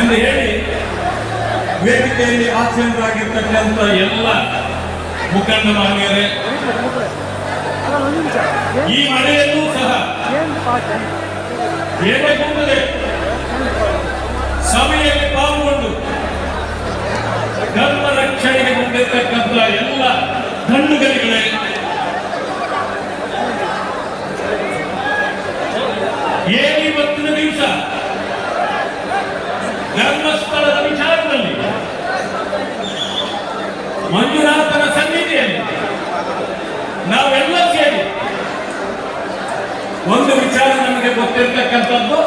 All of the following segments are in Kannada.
ಎಂದು ಹೇಳಿ. ವೇದಿಕೆಯಲ್ಲಿ ಆಸೀನರಾಗಿರ್ತಕ್ಕಂಥ ಎಲ್ಲ ಮುಖಂಡ ಮಾನ್ಯರೇ, ಈ ಮನೆಯಲ್ಲೂ ಸಹ ಏಕಗುಂದದೆ ಸಭೆಯಲ್ಲಿ ಪಾಲ್ಗೊಂಡು ಧರ್ಮ ರಕ್ಷಣೆಗೆ ಬಂದಿರತಕ್ಕಂಥ ಎಲ್ಲ ದಂಡುಗಳಿಗಳೇ ಧರ್ಮಸ್ಥಳದ ವಿಚಾರದಲ್ಲಿ ಮಂಜುನಾಥನ ಸನ್ನಿಧಿಯಲ್ಲಿ ನಾವೆಲ್ಲ ಸೇರಿ ಒಂದು ವಿಚಾರ ನಮಗೆ ಗೊತ್ತಿರ್ತಕ್ಕಂಥದ್ದು,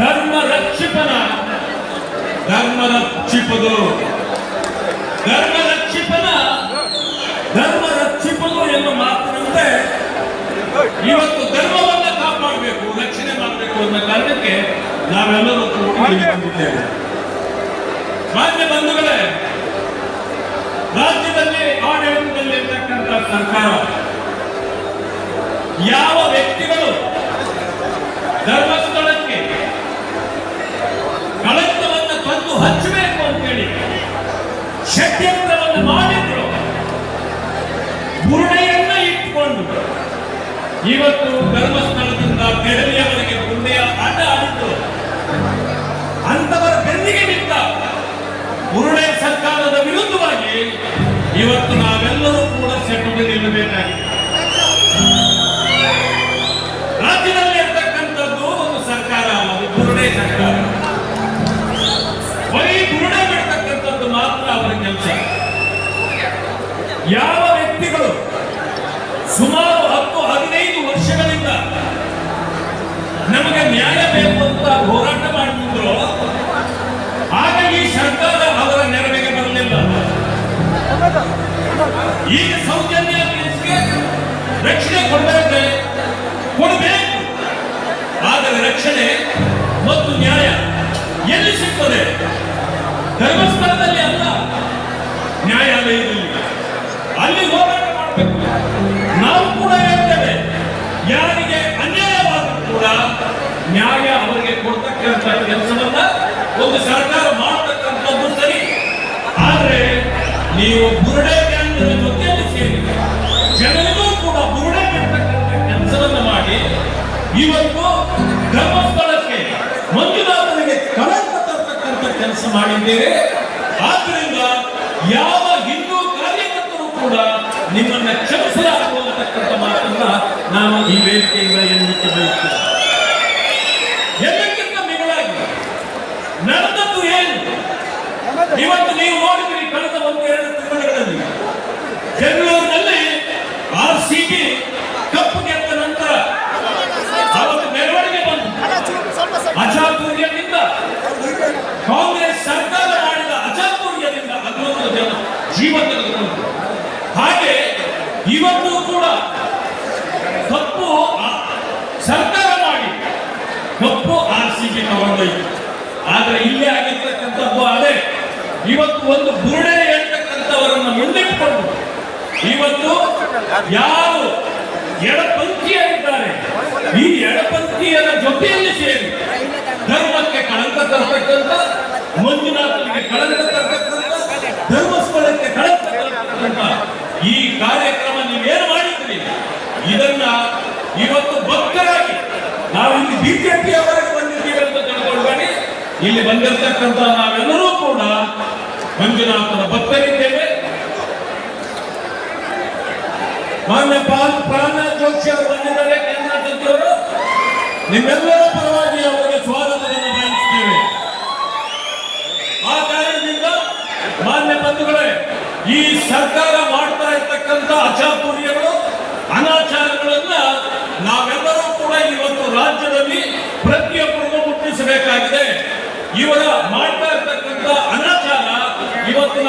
ಧರ್ಮ ರಕ್ಷಿಪನ. ಧರ್ಮ ರಕ್ಷಿಪದು. ಧರ್ಮ ರಕ್ಷಿಪನ, ಧರ್ಮ ರಕ್ಷಿಪದು ಎನ್ನುವ ಮಾತಿನಂತೆ ಇವತ್ತು ಧರ್ಮವನ್ನು ಕಾಪಾಡಬೇಕು, ರಕ್ಷಣೆ ಮಾಡಬೇಕು ಅನ್ನೋ ಕಾರಣಕ್ಕೆ ನಾವೆಲ್ಲರೂ ಬಂದಿದ್ದೇವೆ. ಮಾನ್ಯ ಬಂಧುಗಳೇ ರಾಜ್ಯದಲ್ಲಿ ಆಡಳಿತದಲ್ಲಿ ಇರ್ತಕ್ಕಂಥ ಸರ್ಕಾರ ಯಾವ ವ್ಯಕ್ತಿಗಳು ಧರ್ಮಸ್ಥಳಕ್ಕೆ ಕಳಂಕವನ್ನು ತಂದು ಹಚ್ಚಬೇಕು ಅಂತೇಳಿ ಷಡ್ಯಂತ್ರವನ್ನು ಮಾಡಿದ್ರು ಬುರುಡೆಯನ್ನ ಇಟ್ಟುಕೊಂಡು ಇವತ್ತು ಧರ್ಮಸ್ಥಳದಿಂದ ದೆಹಲಿಯವರೆಗೆ ಬುರುಡೆ ಸರ್ಕಾರದ ವಿರುದ್ಧವಾಗಿ ಇವತ್ತು ನಾವೆಲ್ಲರೂ ಕೂಡ ಸೆಟ್ಟುಗೆ ನಿಲ್ಲಬೇಕಾಗಿದೆ ರಾಜ್ಯದಲ್ಲಿ ಇರ್ತಕ್ಕಂಥದ್ದು ಒಂದು ಸರ್ಕಾರ ಅದು ಬುರುಡೆ ಸರ್ಕಾರ. ಬರೀ ಬುರುಡೆ ಬಿಡ್ತಕ್ಕಂಥದ್ದು ಮಾತ್ರ ಅವರ ಕೆಲಸ. ಯಾವ ವ್ಯಕ್ತಿಗಳು ಸುಮಾರು ಹತ್ತು ಹದಿನೈದು ವರ್ಷಗಳಿಂದ ನಮಗೆ ನ್ಯಾಯ ಬೇಕು ಅಂತ ಹೋರಾಟ ಮಾಡ್ತಿದ್ರು ಈಗ ಸೌಜನ್ಯ ರಕ್ಷಣೆ ಕೊಡಬೇಕು ಕೊಡಬೇಕು. ಆದರೆ ರಕ್ಷಣೆ ಮತ್ತು ನ್ಯಾಯ ಎಲ್ಲಿ ಸಿಗ್ತದೆ? ಧರ್ಮಸ್ಥಳದಲ್ಲಿ ಅಲ್ಲ, ನ್ಯಾಯಾಲಯದಲ್ಲಿ. ಅಲ್ಲಿ ಹೋರಾಟ ಮಾಡಬೇಕು. ನಾವು ಕೂಡ ಹೇಳ್ತೇವೆ, ಯಾರಿಗೆ ಅನ್ಯಾಯವಾದರೂ ಕೂಡ ನ್ಯಾಯ ಅವರಿಗೆ ಕೊಡ್ತಕ್ಕಂಥ ಕೆಲಸವನ್ನ ಒಂದು ಸರ್ಕಾರ ಮಾಡತಕ್ಕಂಥದ್ದು ಸರಿ. ಆದ್ರೆ, ನೀವು ಬುರುಡೆ ಗ್ಯಾಂಗ್ನ ಜೊತೆಯಲ್ಲಿ ಸೇರಿ ಜನರಿಗೂ ಕೂಡ ಬುರುಡೆ ಬಿಡ್ತಕ್ಕಂಥ ಕೆಲಸವನ್ನ ಮಾಡಿ ಇವತ್ತು ಧರ್ಮಸ್ಥಳಕ್ಕೆ ಮಂಜುನಾಥನಿಗೆ ಕಳಂಕ ತರ್ತಕ್ಕಂಥ ಕೆಲಸ ಮಾಡಿದ್ದೇವೆ. ಆದ್ರಿಂದ ಯಾವ ಹಿಂದೂ ಕಾರ್ಯಕರ್ತರು ಕೂಡ ನಿಮ್ಮನ್ನ ಕ್ಷಮಿಸಲಾಗುವಂತಕ್ಕಂಥ ಮಾತನ್ನ ನಾನು ಈ ವೇದಿಕೆಯಿಂದ ಎನ್ನಲಿಕ್ಕೆ ಬಯಸ್ತೇನೆ. ಎಲ್ಲಕ್ಕಿಂತ ಮಿಗಳಾಗಿ ನಡೆದದ್ದು ಏನು? ಇವತ್ತು ನೀವು ನೋಡಿದ್ರಿ ಕಳೆದ ಒಂದು ಎರಡು ತಿಂಗಳುಗಳಲ್ಲಿ ಆರ್ ಸಿ ಬಿ ಕಪ್ಪು ಗೆದ್ದ ನಂತರ ಅವತ್ತು ಮೆರವಣಿಗೆ ಬಂದು ಅಜಾಪುರ್ಯದಿಂದ ಕಾಂಗ್ರೆಸ್ ಸರ್ಕಾರ ಮಾಡಿದ ಅಜಾಪುರ್ಯದಿಂದ ಹದಿನೊಂದು ಜನ ಜೀವ ತೆಗೆದುಕೊಂಡು ಹಾಗೆ ಇವತ್ತು ಕೂಡ ಕಪ್ಪು ಸರ್ಕಾರ ಮಾಡಿ ಕಪ್ಪು ಆರ್ ಸಿ ಬಿ ತಗೊಂಡೋಯ್ತು ಆದ್ರೆ ಇಲ್ಲೇ ಆಗಿರ್ತಕ್ಕಂಥದ್ದು ಅದೇ. ಇವತ್ತು ಒಂದು ಬುರುಡೆ ಹೇಳ್ತಕ್ಕಂಥವರನ್ನ ಮುಂದಿಟ್ಟುಕೊಂಡು ಇವತ್ತು ಯಾರು ಎಡಪಂಥೀಯರಿದ್ದಾರೆ ಈ ಎಡಪಂಥೀಯರ ಜೊತೆಯಲ್ಲಿ ಸೇರಿ ಧರ್ಮಕ್ಕೆ ಕಳಂಕ ತರಬೇಕಂತ ಮಂಜುನಾಥನಿಗೆ ಕಳಂಕ ತರ್ತಕ್ಕಂಥ, ಧರ್ಮಸ್ಥಳಕ್ಕೆ ಕಳಂಕ ಈ ಕಾರ್ಯಕ್ರಮ ನೀವೇನು ಮಾಡಿದ್ರಿ? ಇದನ್ನ ಇವತ್ತು ಭಕ್ತರಾಗಿ ನಾವು ಇಲ್ಲಿ ಬಿಜೆಪಿ ಅವರಿಗೆ ಬಂದಿದ್ದೀವಿ ಅಂತ ತಿಳ್ಕೊಳ್ಬೇಡಿ ಇಲ್ಲಿ ಬಂದಿರತಕ್ಕಂಥ ನಾವೆಲ್ಲರೂ ಕೂಡ ಮಂಜುನಾಥನ ಭಕ್ತರಿದ್ದೇವೆ. ಮಾನ್ಯ ಪ್ರಾಣ ಜೋಶಿ ಅವರು ಬಂದಿದ್ದಾರೆ. ಕೇಂದ್ರ ನಿಮ್ಮೆಲ್ಲರ ಪರವಾಗಿ ಅವರಿಗೆ ಸ್ವಾಗತವನ್ನು ಬಯಸುತ್ತೇವೆ ಆ ಕಾರಣದಿಂದ ಮಾನ್ಯ ಬಂಧುಗಳೇ, ಈ ಸರ್ಕಾರ ಮಾಡ್ತಾ ಇರ್ತಕ್ಕಂಥ ಅಚಾತುರ್ಯಗಳು ಅನಾಚಾರಗಳನ್ನ ನಾವೆಲ್ಲರೂ ಕೂಡ ಇವತ್ತು ರಾಜ್ಯದಲ್ಲಿ ಪ್ರತಿಯೊಬ್ಬರಿಗೂ ಮುಟ್ಟಿಸಬೇಕಾಗಿದೆ. ಇವರ ಮಾಡ್ತಾ ಇರ್ತಕ್ಕಂಥ ಅನಾಚಾರ ಇವತ್ತು